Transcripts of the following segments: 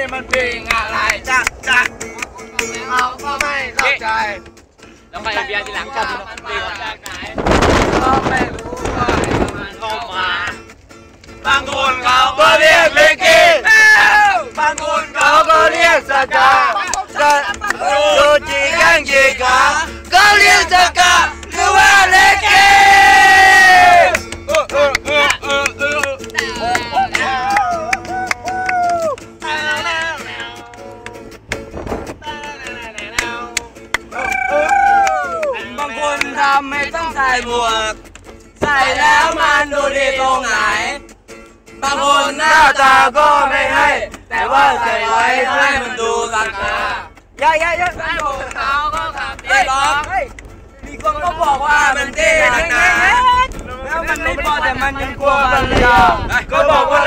นี่มันเพลงอะไรจ๊ะจ๊ะเราก็ไม่เข้าใจแล้วไปเบียร์ทีหลังกันตีมาจากไหนก็ไม่รู้ว่ามันเข้ามาบางคนเขาก็เรียกเลกี้บางคนเขาก็เรียกสกาจะดูจีกันจีกาก็เรียกสกาำไม่ต้องใส่หมวก ใส่แล้วมันดูดีตรงไหน บางคนหน้าตาก็ไม่ให้ แต่ว่าใส่ไว้ให้มันดูราคาย่าย่าย่าไอ้ผมเขาก็ขับดีหรอกมีคนก็บอกว่ามันเท่นักหนาแล้วมันไม่พอแต่มันยังกลัวภรรยาก็บอกว่า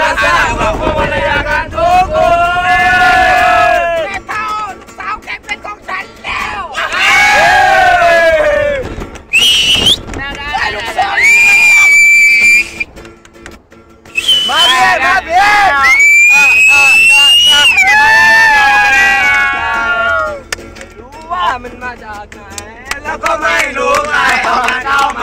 มันมาจากไหน แล้วก็ไม่รู้ใครเอามาเข้ามา